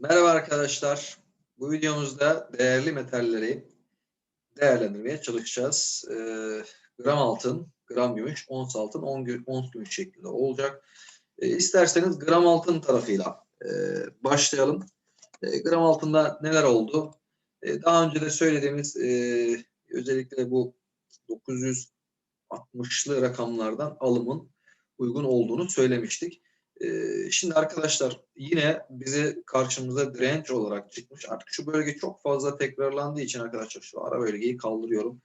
Merhaba arkadaşlar. Bu videomuzda değerli metalleri değerlendirmeye çalışacağız. Ee, gram altın, gram gümüş, ons altın, on gü- ons gümüş şeklinde olacak. Ee, isterseniz gram altın tarafıyla e, başlayalım. E, gram altında neler oldu? E, daha önce de söylediğimiz e, özellikle bu 960'lı rakamlardan alımın uygun olduğunu söylemiştik. Ee, şimdi arkadaşlar yine bize karşımıza direnç olarak çıkmış. Artık şu bölge çok fazla tekrarlandığı için arkadaşlar şu ara bölgeyi kaldırıyorum.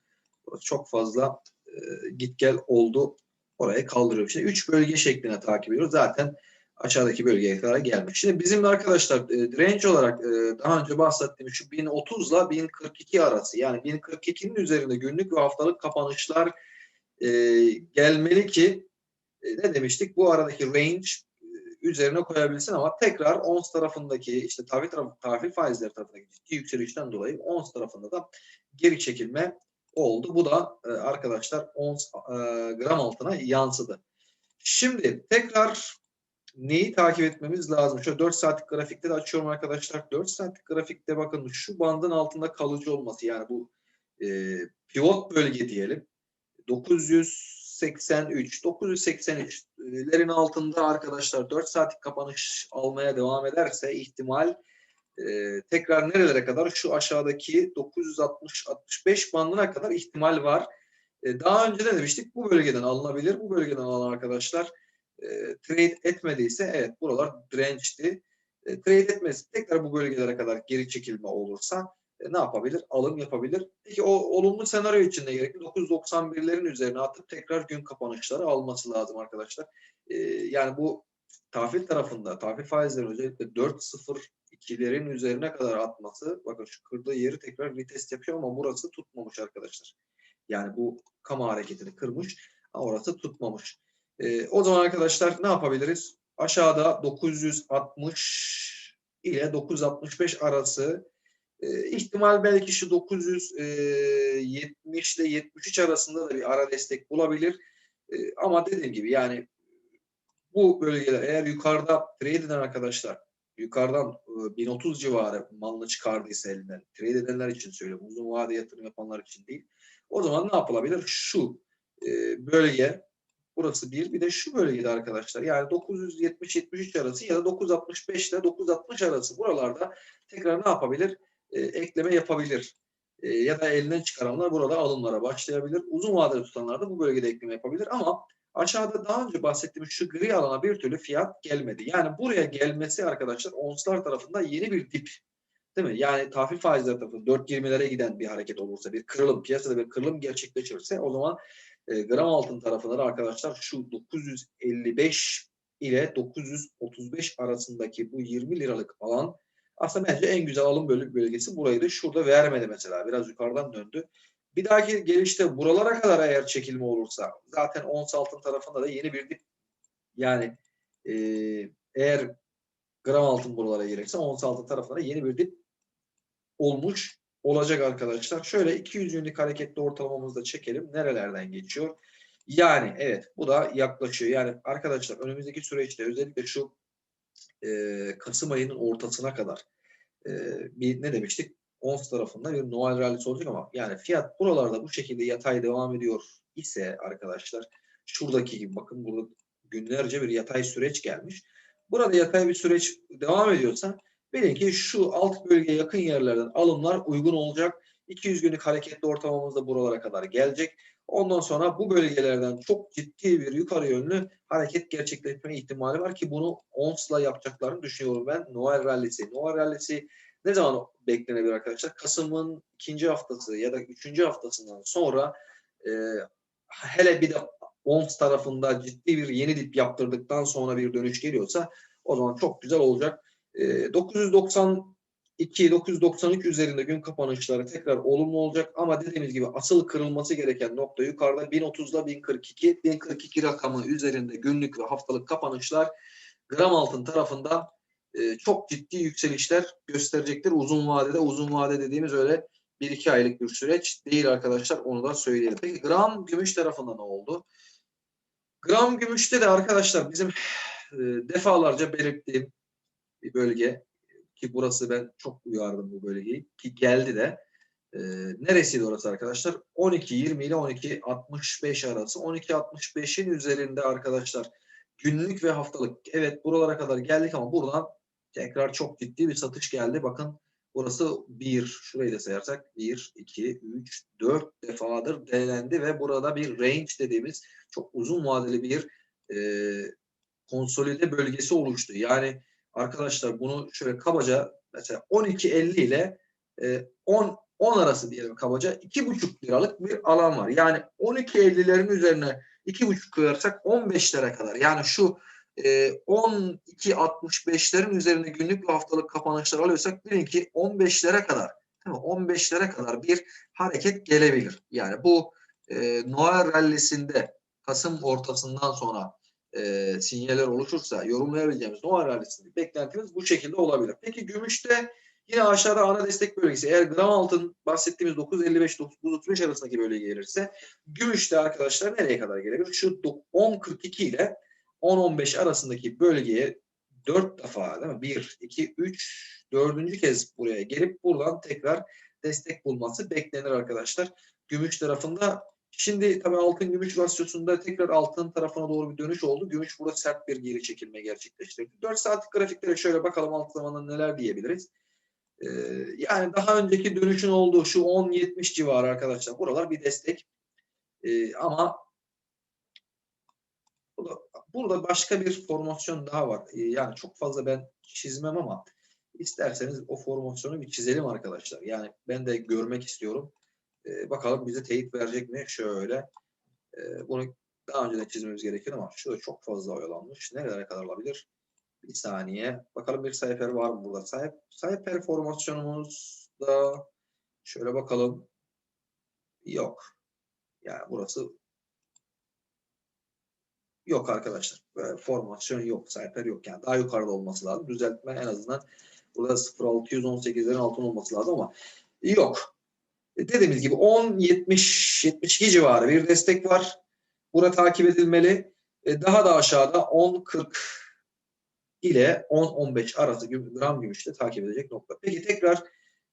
Burası çok fazla e, git gel oldu. Orayı kaldırıyorum. Şimdi 3 bölge şeklinde takip ediyoruz. Zaten aşağıdaki bölgeye kadar gelmiş. Şimdi bizim arkadaşlar e, direnç olarak e, daha önce bahsettiğim şu 1030 ile 1042 arası yani 1042'nin üzerinde günlük ve haftalık kapanışlar e, gelmeli ki e, ne demiştik? Bu aradaki range e, üzerine koyabilsin ama tekrar ons tarafındaki işte tahvil, tarafı, tahvil faizleri tarafındaki ciddi yükselişten dolayı ons tarafında da geri çekilme oldu. Bu da e, arkadaşlar ons e, gram altına yansıdı. Şimdi tekrar neyi takip etmemiz lazım? Şöyle 4 saatlik grafikte de açıyorum arkadaşlar. 4 saatlik grafikte bakın şu bandın altında kalıcı olması yani bu e, pivot bölge diyelim. 983 983'lerin altında arkadaşlar 4 saatlik kapanış almaya devam ederse ihtimal e, tekrar nerelere kadar şu aşağıdaki 960 65 bandına kadar ihtimal var. E, daha önce de demiştik bu bölgeden alınabilir. Bu bölgeden alan arkadaşlar e, trade etmediyse evet buralar dirençti. E, trade etmesi tekrar bu bölgelere kadar geri çekilme olursa e, ne yapabilir? Alım yapabilir. Peki o olumlu senaryo için de gerekli 991'lerin üzerine atıp tekrar gün kapanışları alması lazım arkadaşlar. E, yani bu tahvil tarafında tahvil faizleri özellikle 4.02'lerin üzerine kadar atması bakın şu kırdığı yeri tekrar retest yapıyor ama burası tutmamış arkadaşlar. Yani bu kama hareketini kırmış ama orası tutmamış. E, o zaman arkadaşlar ne yapabiliriz? Aşağıda 960 ile 965 arası e, ihtimal belki şu 970 ile 73 arasında da bir ara destek bulabilir. E, ama dediğim gibi yani bu bölgeler eğer yukarıda trade eden arkadaşlar yukarıdan e, 1030 civarı malını çıkardıysa elinden trade edenler için söylüyorum uzun vade yatırım yapanlar için değil. O zaman ne yapılabilir? Şu e, bölge burası bir bir de şu bölgede arkadaşlar yani 970-73 arası ya da 965 ile 960 arası buralarda tekrar ne yapabilir? E, ekleme yapabilir. E, ya da elinden çıkaranlar burada alımlara başlayabilir. Uzun vadeli tutanlar da bu bölgede ekleme yapabilir ama aşağıda daha önce bahsettiğim şu gri alana bir türlü fiyat gelmedi. Yani buraya gelmesi arkadaşlar onslar tarafında yeni bir dip. Değil mi? Yani tahvil faizleri tarafında 4.20'lere giden bir hareket olursa, bir kırılım, piyasada bir kırılım gerçekleşirse o zaman e, gram altın tarafında da arkadaşlar şu 955 ile 935 arasındaki bu 20 liralık alan aslında bence en güzel alım bölgesi buraydı. Şurada vermedi mesela. Biraz yukarıdan döndü. Bir dahaki gelişte buralara kadar eğer çekilme olursa zaten ons altın tarafında da yeni bir dip yani e, eğer gram altın buralara gelirse ons altın tarafında da yeni bir dip olmuş olacak arkadaşlar. Şöyle 200 günlük hareketli ortalamamızı da çekelim. Nerelerden geçiyor? Yani evet bu da yaklaşıyor. Yani arkadaşlar önümüzdeki süreçte özellikle şu e, Kasım ayının ortasına kadar e, bir ne demiştik? Ons tarafında bir Noel rallisi olacak ama yani fiyat buralarda bu şekilde yatay devam ediyor ise arkadaşlar şuradaki gibi bakın burada günlerce bir yatay süreç gelmiş. Burada yatay bir süreç devam ediyorsa bilin ki şu alt bölgeye yakın yerlerden alımlar uygun olacak. 200 günlük hareketli ortalamamız da buralara kadar gelecek. Ondan sonra bu bölgelerden çok ciddi bir yukarı yönlü hareket gerçekleşme ihtimali var ki bunu ONS'la yapacaklarını düşünüyorum ben. Noel rallisi. Noel rallisi ne zaman beklenebilir arkadaşlar? Kasım'ın ikinci haftası ya da üçüncü haftasından sonra e, hele bir de ONS tarafında ciddi bir yeni dip yaptırdıktan sonra bir dönüş geliyorsa o zaman çok güzel olacak. E, 990 2.993 üzerinde gün kapanışları tekrar olumlu olacak ama dediğimiz gibi asıl kırılması gereken nokta yukarıda 1030 ile 1042 1042 rakamı üzerinde günlük ve haftalık kapanışlar gram altın tarafında e, çok ciddi yükselişler gösterecektir uzun vadede uzun vade dediğimiz öyle 1-2 aylık bir süreç değil arkadaşlar. Onu da söyleyelim. Peki gram gümüş tarafında ne oldu? Gram gümüşte de arkadaşlar bizim e, defalarca belirttiğim bir bölge ki burası ben çok uyardım bu bölgeyi ki geldi de e, neresiydi orası arkadaşlar? 12.20 ile 12.65 arası. 12.65'in üzerinde arkadaşlar günlük ve haftalık. Evet buralara kadar geldik ama buradan tekrar çok ciddi bir satış geldi. Bakın burası 1, şurayı da sayarsak 1, 2, 3, 4 defadır denendi ve burada bir range dediğimiz çok uzun vadeli bir e, konsolide bölgesi oluştu. Yani arkadaşlar bunu şöyle kabaca mesela 12.50 ile e, 10 10 arası diyelim kabaca 2,5 liralık bir alan var. Yani 12.50'lerin üzerine 2,5 koyarsak 15 lira kadar. Yani şu e, 12.65'lerin üzerine günlük ve haftalık kapanışlar alıyorsak bilin ki 15'lere kadar değil mi? 15'lere kadar bir hareket gelebilir. Yani bu e, Noel rallisinde Kasım ortasından sonra e, sinyaller oluşursa yorumlayabileceğimiz Noel rallisinde beklentimiz bu şekilde olabilir. Peki gümüşte Yine aşağıda ana destek bölgesi. Eğer gram altın bahsettiğimiz 9.55-9.35 arasındaki bölge gelirse gümüşte arkadaşlar nereye kadar gelebilir? Şu 10.42 ile 10.15 arasındaki bölgeye 4 defa değil mi? 1, 2, 3, 4. kez buraya gelip buradan tekrar destek bulması beklenir arkadaşlar. Gümüş tarafında Şimdi tabii altın gümüş rasyosunda tekrar altın tarafına doğru bir dönüş oldu. Gümüş burada sert bir geri çekilme gerçekleştirdi. 4 saatlik grafiklere şöyle bakalım alt zamanda neler diyebiliriz. Ee, yani daha önceki dönüşün olduğu şu 10-70 civarı arkadaşlar. Buralar bir destek. Ee, ama burada, burada başka bir formasyon daha var. Ee, yani çok fazla ben çizmem ama isterseniz o formasyonu bir çizelim arkadaşlar. Yani ben de görmek istiyorum. Bakalım bize teyit verecek mi? Şöyle. bunu daha önce de çizmemiz gerekiyor ama şurada çok fazla oyalanmış. Nerelere kadar olabilir? Bir saniye. Bakalım bir sayfer var mı burada? Sahip, sahip performasyonumuzda şöyle bakalım. Yok. Yani burası yok arkadaşlar. Formasyon yok. Sayfer yok. Yani daha yukarıda olması lazım. Düzeltme en azından burada 0.618'lerin altın olması lazım ama yok. E, dediğimiz gibi 10-70-72 civarı bir destek var. Bura takip edilmeli. E, daha da aşağıda 10-40 ile 10-15 arası gram gümüşte takip edecek nokta. Peki tekrar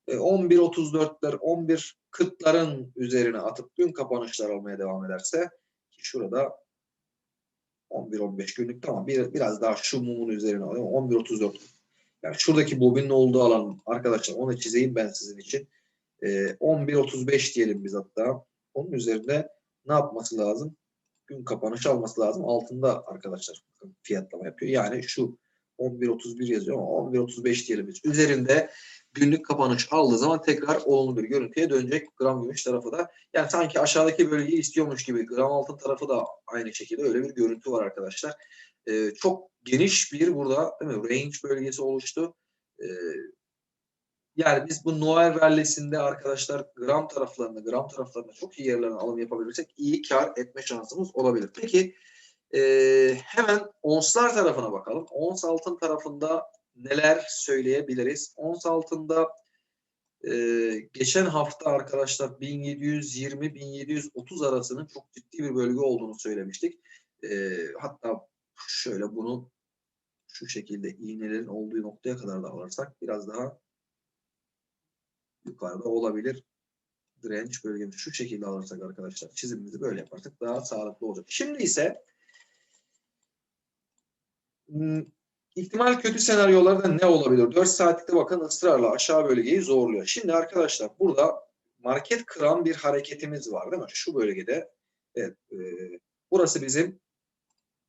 11.34'ler, e, 11.40'ların üzerine atıp gün kapanışlar almaya devam ederse ki şurada 11-15 günlük tamam bir, biraz daha şu mumun üzerine alayım. 11.34 yani şuradaki bobinin olduğu alan arkadaşlar onu çizeyim ben sizin için. E, 11.35 diyelim biz hatta. Onun üzerinde ne yapması lazım? Gün kapanış alması lazım. Altında arkadaşlar fiyatlama yapıyor. Yani şu 11.31 yazıyor ama 11.35 diyelim biz. Üzerinde günlük kapanış aldığı zaman tekrar olumlu bir görüntüye dönecek gram gümüş tarafı da. Yani sanki aşağıdaki bölgeyi istiyormuş gibi gram altın tarafı da aynı şekilde öyle bir görüntü var arkadaşlar. Ee, çok geniş bir burada değil mi? range bölgesi oluştu. Ee, yani biz bu Noel rallisinde arkadaşlar gram taraflarında, gram taraflarında çok iyi yerlerden alım yapabilirsek iyi kar etme şansımız olabilir. Peki ee, hemen onslar tarafına bakalım. Ons altın tarafında neler söyleyebiliriz? Ons altında e, geçen hafta arkadaşlar 1720-1730 arasının çok ciddi bir bölge olduğunu söylemiştik. E, hatta şöyle bunu şu şekilde iğnelerin olduğu noktaya kadar da alırsak biraz daha yukarıda olabilir. Direnç bölgemizi şu şekilde alırsak arkadaşlar çizimimizi böyle yaparsak daha sağlıklı olacak. Şimdi ise Hmm, ihtimal kötü senaryolarda ne olabilir? 4 saatlikte bakın ısrarla aşağı bölgeyi zorluyor. Şimdi arkadaşlar burada market kıran bir hareketimiz var değil mi? Şu bölgede. Evet, e, burası bizim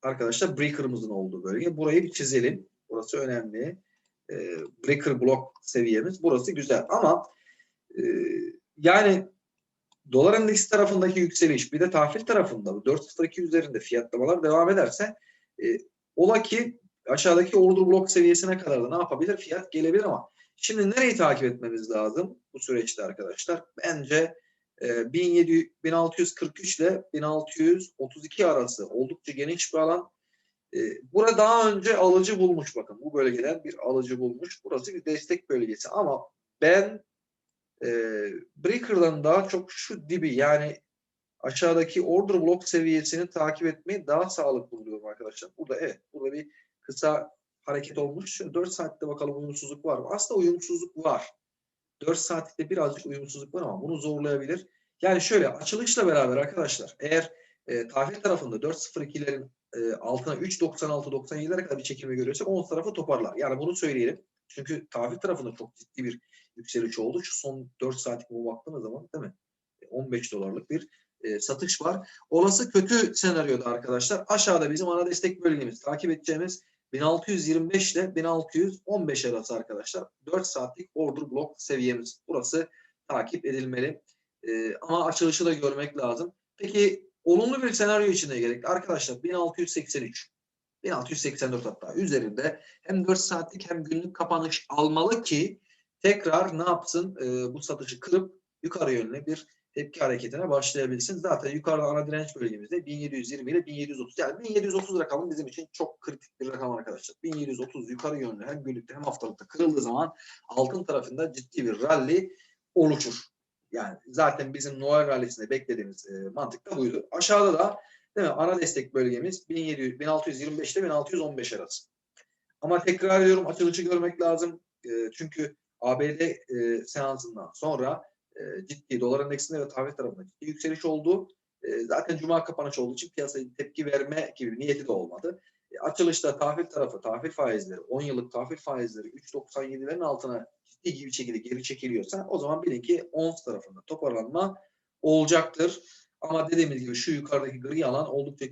arkadaşlar breaker'ımızın olduğu bölge. Burayı bir çizelim. Burası önemli. E, breaker block seviyemiz. Burası güzel ama e, yani dolar endeksi tarafındaki yükseliş bir de tahvil tarafında 4.02 üzerinde fiyatlamalar devam ederse e, Ola ki aşağıdaki order blok seviyesine kadar da ne yapabilir? Fiyat gelebilir ama şimdi nereyi takip etmemiz lazım bu süreçte arkadaşlar? Bence e, 1700, 1643 ile 1632 arası oldukça geniş bir alan. E, burada daha önce alıcı bulmuş bakın. Bu bölgeden bir alıcı bulmuş. Burası bir destek bölgesi ama ben e, Breaker'dan daha çok şu dibi yani aşağıdaki order block seviyesini takip etmeyi daha sağlıklı buluyorum arkadaşlar. Burada evet burada bir kısa hareket olmuş. Şimdi 4 saatte bakalım uyumsuzluk var mı? Aslında uyumsuzluk var. 4 saatte birazcık uyumsuzluk var ama bunu zorlayabilir. Yani şöyle açılışla beraber arkadaşlar eğer e, tahvil tarafında 4.02'lerin e, altına 3.96-97'lere kadar bir çekilme görüyorsak 10 tarafı toparlar. Yani bunu söyleyelim. Çünkü tahvil tarafında çok ciddi bir yükseliş oldu. Şu son 4 saatlik bu baktığınız zaman değil mi? 15 dolarlık bir e, satış var. Olası kötü senaryoda arkadaşlar aşağıda bizim ana destek bölgemiz takip edeceğimiz 1625 ile 1615 arası arkadaşlar 4 saatlik order block seviyemiz. Burası takip edilmeli. E, ama açılışı da görmek lazım. Peki olumlu bir senaryo içinde gerekli. Arkadaşlar 1683 1684 hatta üzerinde hem 4 saatlik hem günlük kapanış almalı ki tekrar ne yapsın e, bu satışı kırıp yukarı yönlü bir tepki hareketine başlayabilsin. Zaten yukarıda ana direnç bölgemizde 1720 ile 1730. Yani 1730 rakamı bizim için çok kritik bir rakam arkadaşlar. 1730 yukarı yönlü hem günlükte hem haftalıkta kırıldığı zaman altın tarafında ciddi bir rally oluşur. Yani zaten bizim Noel rallisinde beklediğimiz e, mantık da buydu. Aşağıda da değil mi? Ana destek bölgemiz 1700, 1625 ile 1615 arası. Ama tekrar ediyorum açılışı görmek lazım. E, çünkü ABD e, seansından sonra e, ciddi dolar endeksinde ve tahvil tarafında ciddi yükseliş oldu. E, zaten cuma kapanış olduğu için piyasaya tepki verme gibi niyeti de olmadı. E, açılışta tahvil tarafı, tahvil faizleri, 10 yıllık tahvil faizleri 3.97'lerin altına ciddi gibi şekilde geri çekiliyorsa o zaman bilin ki ons tarafında toparlanma olacaktır. Ama dediğimiz gibi şu yukarıdaki gri alan oldukça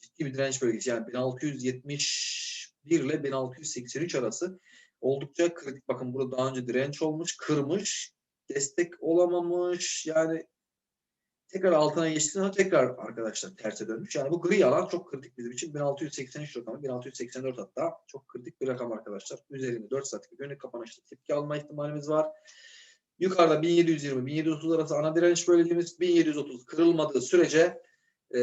ciddi bir direnç bölgesi. Yani 1671 ile 1683 arası oldukça kritik. Bakın burada daha önce direnç olmuş, kırmış, destek olamamış. Yani tekrar altına geçtiğinde tekrar arkadaşlar terse dönmüş. Yani bu gri alan çok kritik bizim için. 1683 rakamı, 1684 hatta çok kritik bir rakam arkadaşlar. Üzerinde 4 saatlik günlük kapanışta tepki alma ihtimalimiz var. Yukarıda 1720-1730 arası ana direnç bölgemiz 1730 kırılmadığı sürece e,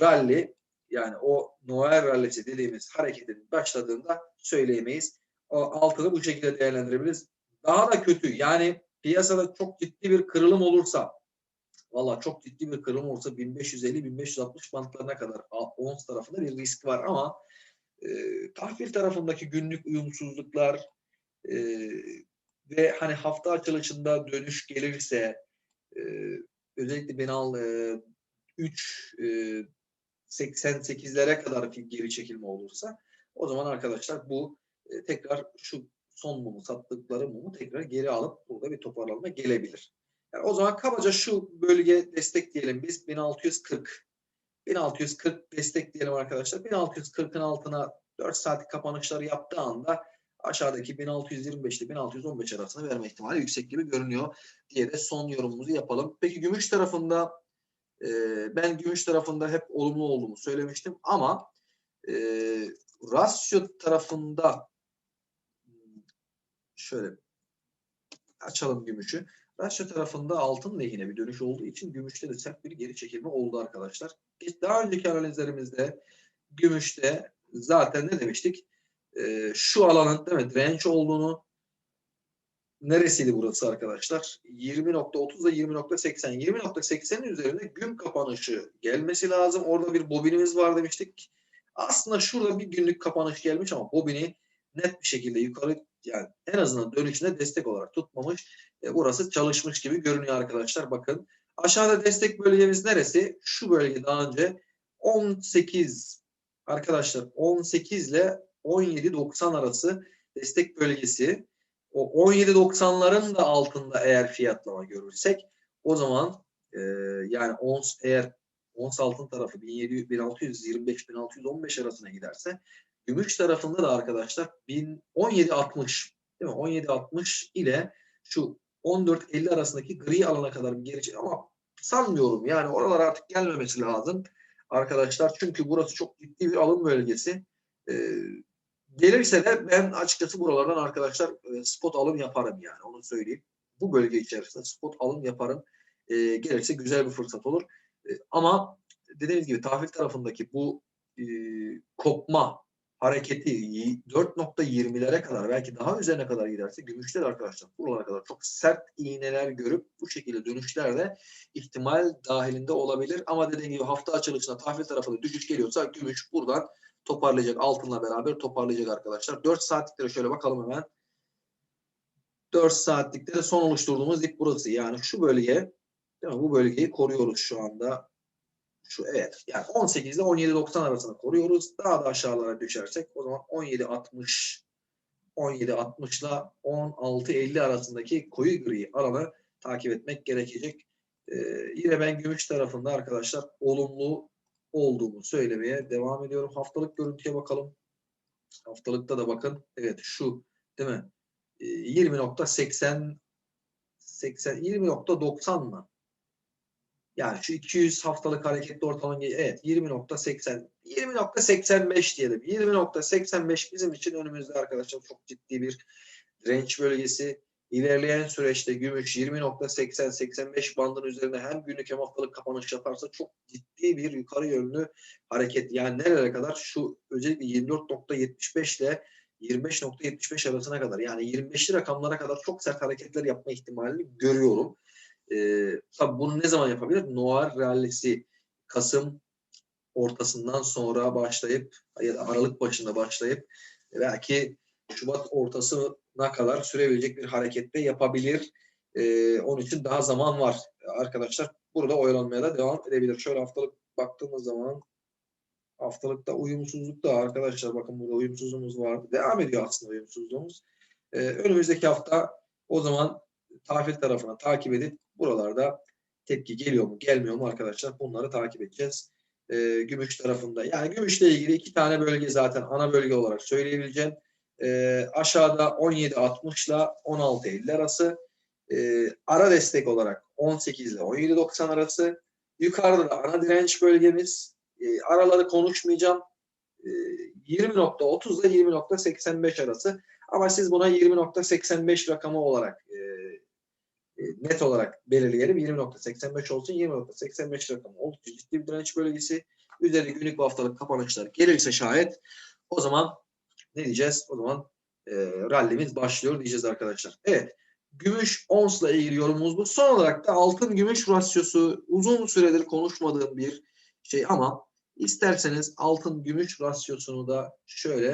rally yani o Noel rallisi dediğimiz hareketin başladığında söyleyemeyiz. O altını bu şekilde değerlendirebiliriz. Daha da kötü yani piyasada çok ciddi bir kırılım olursa valla çok ciddi bir kırılım olursa 1550-1560 bantlarına kadar ons tarafında bir risk var ama e, tahvil tarafındaki günlük uyumsuzluklar e, ve hani hafta açılışında dönüş gelirse e, özellikle Benal e, 3 e, 88'lere kadar geri çekilme olursa o zaman arkadaşlar bu e, tekrar şu son mumu sattıkları mumu tekrar geri alıp burada bir toparlanma gelebilir. Yani o zaman kabaca şu bölge destek diyelim biz 1640 1640 destek diyelim arkadaşlar. 1640'ın altına 4 saat kapanışları yaptığı anda aşağıdaki 1625 ile 1615 arasında verme ihtimali yüksek gibi görünüyor diye de son yorumumuzu yapalım. Peki gümüş tarafında e, ben gümüş tarafında hep olumlu olduğumu söylemiştim ama e, rasyo tarafında şöyle açalım gümüşü. Rasyo tarafında altın lehine bir dönüş olduğu için gümüşte de sert bir geri çekilme oldu arkadaşlar. Daha önceki analizlerimizde gümüşte zaten ne demiştik? Ee, şu alanın değil mi, direnç olduğunu neresiydi burası arkadaşlar? 20.30 ile 20.80. 20.80'in üzerinde gün kapanışı gelmesi lazım. Orada bir bobinimiz var demiştik. Aslında şurada bir günlük kapanış gelmiş ama bobini net bir şekilde yukarı yani en azından dönüşüne destek olarak tutmamış. E, burası çalışmış gibi görünüyor arkadaşlar. Bakın aşağıda destek bölgemiz neresi? Şu bölge daha önce 18 arkadaşlar 18 ile 17.90 arası destek bölgesi. O 17.90'ların da altında eğer fiyatlama görürsek o zaman e, yani ons eğer ons altın tarafı 1700 1625 1615 arasına giderse Gümüş tarafında da arkadaşlar 1760 değil mi? 1760 ile şu 1450 arasındaki gri alana kadar bir geri ama sanmıyorum yani oralar artık gelmemesi lazım arkadaşlar. Çünkü burası çok ciddi bir alım bölgesi. Ee, gelirse de ben açıkçası buralardan arkadaşlar e, spot alım yaparım yani onu söyleyeyim. Bu bölge içerisinde spot alım yaparım. Ee, gelirse güzel bir fırsat olur. Ee, ama dediğimiz gibi tahvil tarafındaki bu e, kopma hareketi y- 4.20'lere kadar belki daha üzerine kadar giderse gümüşler arkadaşlar buralara kadar çok sert iğneler görüp bu şekilde dönüşler de ihtimal dahilinde olabilir. Ama dediğim gibi hafta açılışına tahvil tarafında düşüş geliyorsa gümüş buradan toparlayacak. Altınla beraber toparlayacak arkadaşlar. 4 saatlikte şöyle bakalım hemen. 4 saatlikte de son oluşturduğumuz dip burası. Yani şu bölge değil mi? Bu bölgeyi koruyoruz şu anda. Şu evet. Yani 18 ile 17.90 arasında koruyoruz. Daha da aşağılara düşersek o zaman 17.60 17.60 ile 16.50 arasındaki koyu gri alanı takip etmek gerekecek. Ee, yine ben gümüş tarafında arkadaşlar olumlu olduğumu söylemeye devam ediyorum. Haftalık görüntüye bakalım. Haftalıkta da bakın. Evet şu değil mi? Ee, 20.80 80 20.90 mı? Yani şu 200 haftalık hareketli ortalama evet 20.80 20.85 diyelim. 20.85 bizim için önümüzde arkadaşlar çok ciddi bir range bölgesi. İlerleyen süreçte gümüş 20.80-85 bandın üzerinde hem günlük hem haftalık kapanış yaparsa çok ciddi bir yukarı yönlü hareket. Yani nerelere kadar? Şu özellikle 24.75 ile 25.75 arasına kadar yani 25'li rakamlara kadar çok sert hareketler yapma ihtimalini görüyorum. Ee, tabii bunu ne zaman yapabilir? Noir rallisi Kasım ortasından sonra başlayıp ya da Aralık başında başlayıp belki Şubat ortasına kadar sürebilecek bir harekette yapabilir. Ee, onun için daha zaman var arkadaşlar. Burada oyalanmaya da devam edebilir. Şöyle haftalık baktığımız zaman haftalıkta uyumsuzluk da arkadaşlar bakın burada uyumsuzluğumuz vardı. Devam ediyor aslında uyumsuzluğumuz. Ee, önümüzdeki hafta o zaman tahvil tarafına takip edip buralarda tepki geliyor mu gelmiyor mu arkadaşlar bunları takip edeceğiz. Ee, gümüş tarafında yani gümüşle ilgili iki tane bölge zaten ana bölge olarak söyleyebileceğim. Ee, aşağıda 17.60 ile 16.50 arası. Ee, ara destek olarak 18 ile 17.90 arası. Yukarıda da ana direnç bölgemiz. Ee, araları konuşmayacağım. Ee, 20.30 ile 20.85 arası. Ama siz buna 20.85 rakamı olarak e, e, net olarak belirleyelim. 20.85 olsun. 20.85 rakamı oldukça ciddi bir direnç bölgesi. Üzeri günlük ve haftalık kapanışlar gelirse şayet o zaman ne diyeceğiz? O zaman e, rallimiz başlıyor diyeceğiz arkadaşlar. Evet. Gümüş onsla ilgili yorumumuz bu. Son olarak da altın gümüş rasyosu uzun süredir konuşmadığım bir şey ama isterseniz altın gümüş rasyosunu da şöyle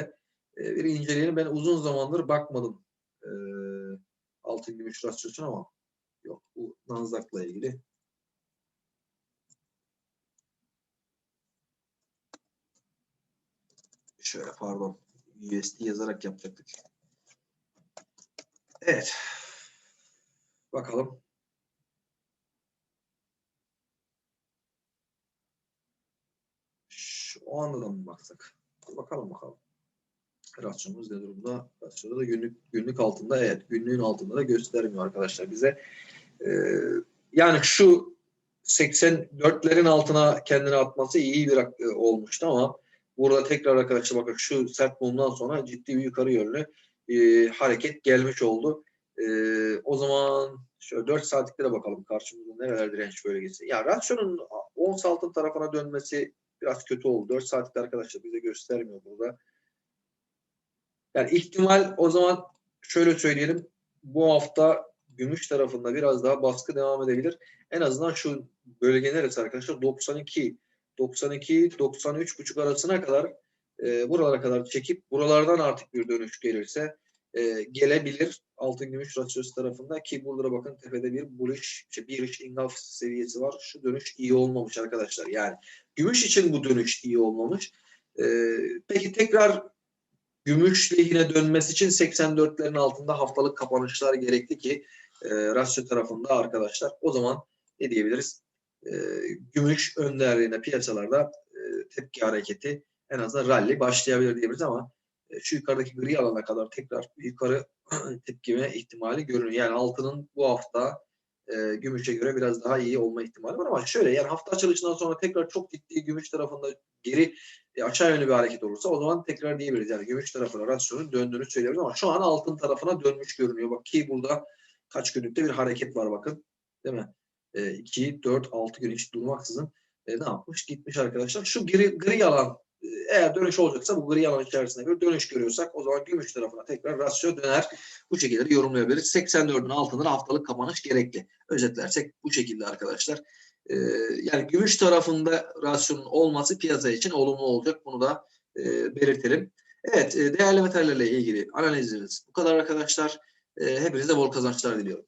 e, bir inceleyelim. Ben uzun zamandır bakmadım e, altın gümüş rasyosuna ama yok bu Nasdaq'la ilgili. Şöyle pardon. USD yazarak yapacaktık. Evet. Bakalım. Şu, o anda da mı baksak? Bakalım bakalım. Rasyonumuz ne durumda? Rasyonda da günlük günlük altında evet. Günlüğün altında da göstermiyor arkadaşlar bize. Ee, yani şu 84'lerin altına kendini atması iyi bir e, olmuştu ama burada tekrar arkadaşlar bakın şu sert mumdan sonra ciddi bir yukarı yönlü e, hareket gelmiş oldu. E, o zaman şöyle 4 saatliklere bakalım karşımızda nereler direnç bölgesi. Ya rasyonun 10 altın tarafına dönmesi biraz kötü oldu. 4 saatlikte arkadaşlar bize göstermiyor burada. Yani ihtimal o zaman şöyle söyleyelim. Bu hafta gümüş tarafında biraz daha baskı devam edebilir. En azından şu bölge neresi arkadaşlar? 92 92 93 buçuk arasına kadar e, buralara kadar çekip buralardan artık bir dönüş gelirse e, gelebilir altın gümüş rasyosu tarafında ki burada bakın tepede bir bullish işte bir iş ingaf seviyesi var. Şu dönüş iyi olmamış arkadaşlar. Yani gümüş için bu dönüş iyi olmamış. E, peki tekrar gümüş lehine dönmesi için 84'lerin altında haftalık kapanışlar gerekli ki e, rasyo tarafında arkadaşlar. O zaman ne diyebiliriz? E, gümüş önderliğine piyasalarda e, tepki hareketi en azından rally başlayabilir diyebiliriz ama e, şu yukarıdaki gri alana kadar tekrar yukarı tepkime ihtimali görünüyor. Yani altının bu hafta e, gümüşe göre biraz daha iyi olma ihtimali var ama şöyle yani hafta açılışından sonra tekrar çok ciddi gümüş tarafında geri e, aşağı yönlü bir hareket olursa o zaman tekrar diyebiliriz. Yani gümüş tarafına rasyonun döndüğünü söyleyebiliriz ama şu an altın tarafına dönmüş görünüyor. Bak ki burada kaç günlükte bir hareket var bakın. Değil mi? 2, 4, 6 gün hiç durmaksızın e, ne yapmış? Gitmiş arkadaşlar. Şu gri, gri alan e, eğer dönüş olacaksa bu gri alan içerisinde bir dönüş görüyorsak o zaman gümüş tarafına tekrar rasyo döner. Bu şekilde de yorumlayabiliriz. 84'ün altında da haftalık kapanış gerekli. Özetlersek bu şekilde arkadaşlar. E, yani gümüş tarafında rasyonun olması piyasa için olumlu olacak. Bunu da e, belirtelim. Evet, e, değerli metallerle ilgili analizimiz bu kadar arkadaşlar. E, hepinize bol kazançlar diliyorum.